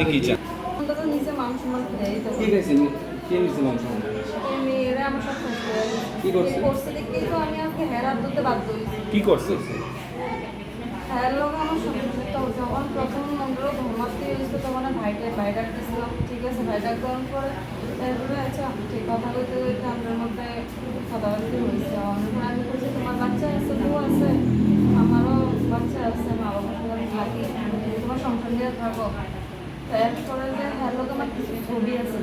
আপনি কি চান? অন্তত নিজে সম্মান কি নিছে মাংস? করছে? এই করছে দেখেই তো আমি আজকে হেরাত দিতে বাধ্য হয়েছি। কি করছে? লোক আমার সম্পৃক্ত যখন প্রথম মন্ডল ধর্মার্থী হয়েছিল তখন ভাইটা ভাই ডাকতেছিলাম ঠিক আছে ভাই পরে আচ্ছা ঠিক কথা বলতে মধ্যে হয়েছে। অনেক আমি বলছি তোমার বাচ্চা আছে বউ আছে? আমারও বাচ্চা আছে মা বাবা থাকি তোমার সংসার নিয়ে থাকো। তারপরে যে হ্যাঁ লোক আমার ছবি আছে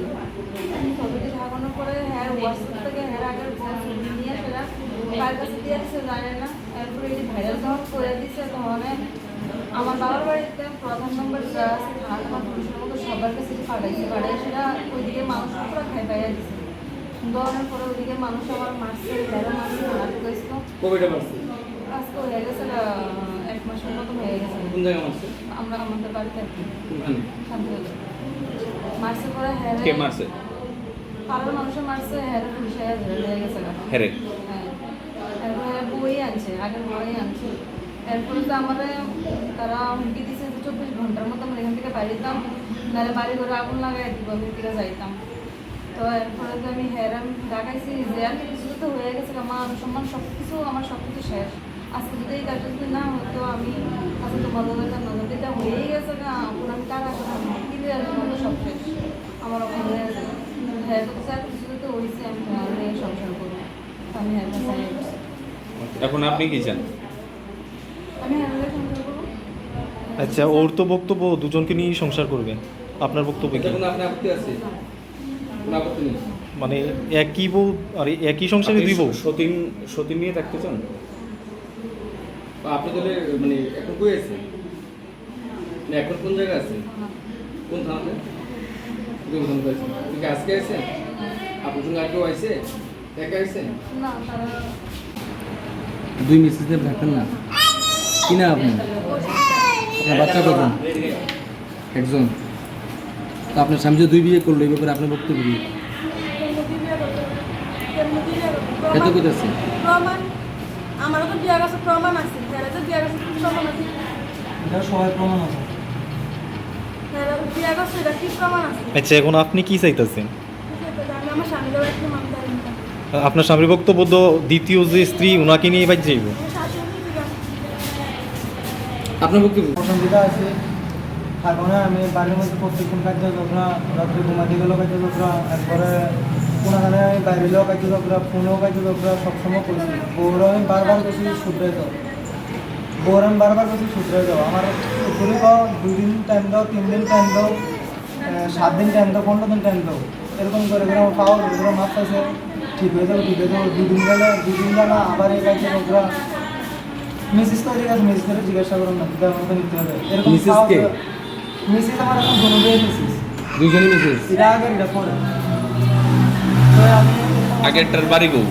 ছবিটি ঢাকানোর পরে হ্যাঁ হোয়াটসঅ্যাপ থেকে হ্যাঁ আগের নিয়ে সেটা দিয়ে দিচ্ছে জানে না এরপরে এই যখন করে দিচ্ছে তখন আমার বাবার বাড়িতে প্রধান নম্বর যা আছে থানা থানা পুলিশের মতো সবার কাছে পাঠাইছে পাঠাই সেটা ওইদিকে মানুষ পুরো খাই পাইয়া দিচ্ছে দেওয়ানোর পরে ওইদিকে মানুষ আমার মারছে বেড়া মারছে মারা গেছিল কবিটা আজকে হয়ে গেছে আহ, মতো হয়ে গেছে কোন জায়গায় মারছে? আমরা আমাদের বাড়িতে আর কি। কোনখানে? শান্তিবাজার মারছে পরে হ্যাঁ কে মারছে? পাড়ার মারছে হ্যাঁ পুলিশে ধরে নিয়ে গেছে। হেরে? হ্যাঁ। এরপরে বই আনছে আগের বই আনছে। এরপরে তো আমাদের তারা হুমকি দিচ্ছে যে চব্বিশ ঘণ্টার মতো আমরা এখান থেকে বাইরে যেতাম নাহলে বাড়ি ঘরে আগুন লাগাই দিব আমি থেকে যাইতাম। তো এরপরে তো আমি হেরাম ডাকাইছি যে আর কিছু তো হয়ে গেছে মান সম্মান সব কিছু আমার সব কিছু শেষ। আজকে যদি এই কাজটা না হতো আমি আজকে তো বন্ধ নজর দিতে হয়েই গেছে না এখন আমি কিনে আসব? সব শেষ। আমার ওখানে হ্যাঁ তো স্যার কিছু তো হয়েছে আমি নিয়ে সংসার করব। আমি হ্যাঁ এখন আপনি কি চান? আমি হ্যাঁ সংসার করব। আচ্ছা ওর তো বক্তব্য দুজনকে নিয়েই সংসার করবে। আপনার বক্তব্য কি? মানে একই বউ আর একই সংসারে দুই বউ? সতীন সতীন নিয়ে থাকতে চান? আপনি তাহলে মানে এখন কই আছে না এখন কোন জায়গায় আছে কোন থানাতে? আছে আপনি কি আজকে আছেন আপনার সঙ্গে আর কেউ আইছে? একা আইছেন? না তারা দুই মিসেস থাকতেন না? কি না আপনি আপনার বাচ্চা কজন একজন। তো আপনার স্বামী যে দুই বিয়ে করল এই ব্যাপারে আপনার বক্তব্য এত কথা আছে আমারও তো বিয়া গেছে প্রমাণ আছে যারা তো বিয়া গেছে প্রমাণ আছে? এটা সবাই প্রমাণ আছে। যারা বিয়া গেছে এটা কি প্রমাণ আছে? আচ্ছা এখন আপনি কি চাইতেছেন? আমার আপনার স্বামীর বক্তব্য দ্বিতীয় যে স্ত্রী ওনাকে নিয়ে বাদ যাইব। আমার আপনার বক্তব্য? অসুবিধা আছে থাকব না আমি বাড়ির মধ্যে প্রত্যেকক্ষণ কাজ না রাত্রে ঘুমাতে গেলেও কাজ যাব না একবারে কোনোখানে আমি বাইরে গেলেও কাজ যাব না ফোনেও যাব না সবসময় করছি। বউরা আমি বারবার করছি শুধরে যাও বউরা আমি বারবার করছি শুধরে যাও আমার তুমি পাও দুই দিন টাইম দাও তিন দিন টাইম দাও সাত দিন টাইম দাও পনেরো দিন টাইম দাও এরকম করে করে আমার পাও এগুলো মারতেছে ঠিক হয়ে যাবে ঠিক হয়ে যাবে। দুদিন গেলে দুদিন গেলে আবার এই কাজ যাব মিসেস তো ঠিক আছে মিসেস করে জিজ্ঞাসা করুন না দিদা আমাকে নিতে হবে। এরকম মিসেস পাওয়া আমার এখন দুটোই মিসেস দুজনই মিসেস এটা আগে এটা পরে আগেরটার বাড়ি গো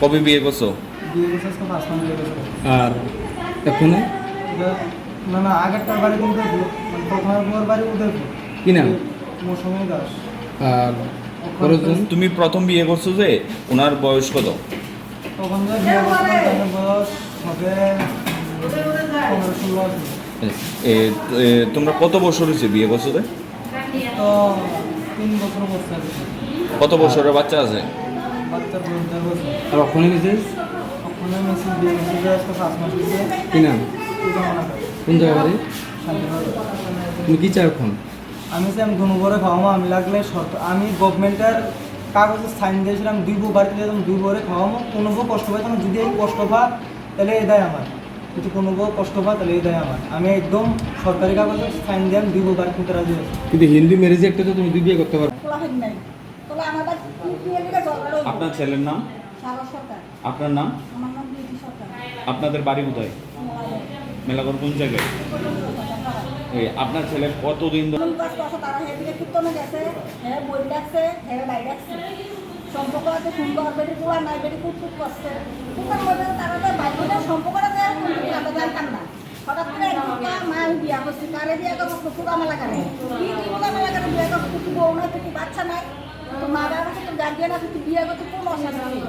কবে বিয়ে করছ? আর এখনও? না না আগেরটার বাড়ি কিন্তু মানে বাড়ি উদয়পুর। কি নাম? মৌসুমী দাস। আর তুমি প্রথম বিয়ে করছ যে ওনার বয়স কত? তখন যে বিয়ে করছিলাম বয়স হবে পনেরো ষোলো এ, এ, তোমরা কত বছর হয়েছে বিয়ে করছ? তো কত বছরের বাচ্চা আছে? বাচ্চার বয়স দেড় বছর। আর ওখানে মিসেস ওখানে মেসেজ বিয়ে গেছে আজকে পাঁচ মাস হয়েছে কি নাম? পূজা করে কোন জায়গা বাড়ি? তুমি কি চাও এখন? আমি যে আমি দুনো করে খাওয়াবো আমি লাগলে আমি গভর্নমেন্টের কাগজে সাইন দিয়েছিলাম দুই বউ বাড়িতে দুই বউরে খাওয়াবো কোনো বউ কষ্ট পাই তখন যদি এই কষ্ট পা তাহলে এই দেয় আমার। যদি কোনো বউ কষ্ট পা তাহলে এই দেয় আমার। আমি একদম সরকারি কাগজে সাইন দিয়ে আমি দুই বউ বাড়ি কিনতে রাজি আছি কিন্তু হিন্দু ম্যারেজে একটা তো তুমি বিয়ে করতে পারো। আপনার ছেলের নাম? আপনার নাম? আপনাদের বাড়ি কোথায়? মেলাগর কোন জায়গায়? এই আপনার ছেলে কতদিন ধরে সম্পর্ক আছে সুন্দর বেটি পোড়া নাই বেটি খুব কষ্ট। কুটার মধ্যে তারা তো বাইরে সম্পর্কটা দেয় কোন দিকে আমরা জানতাম না হঠাৎ করে একটা মা বিয়া করছি, কারে বিয়া করছ কুকুর আমার লাগানে কি কি পুরা মেলা কারে বিয়া করছ তুই বউ নাই তুই বাচ্চা নাই। তো মা বাবা তো গার্জিয়ান আছে তুই বিয়া করতে কোন অসুবিধা নেই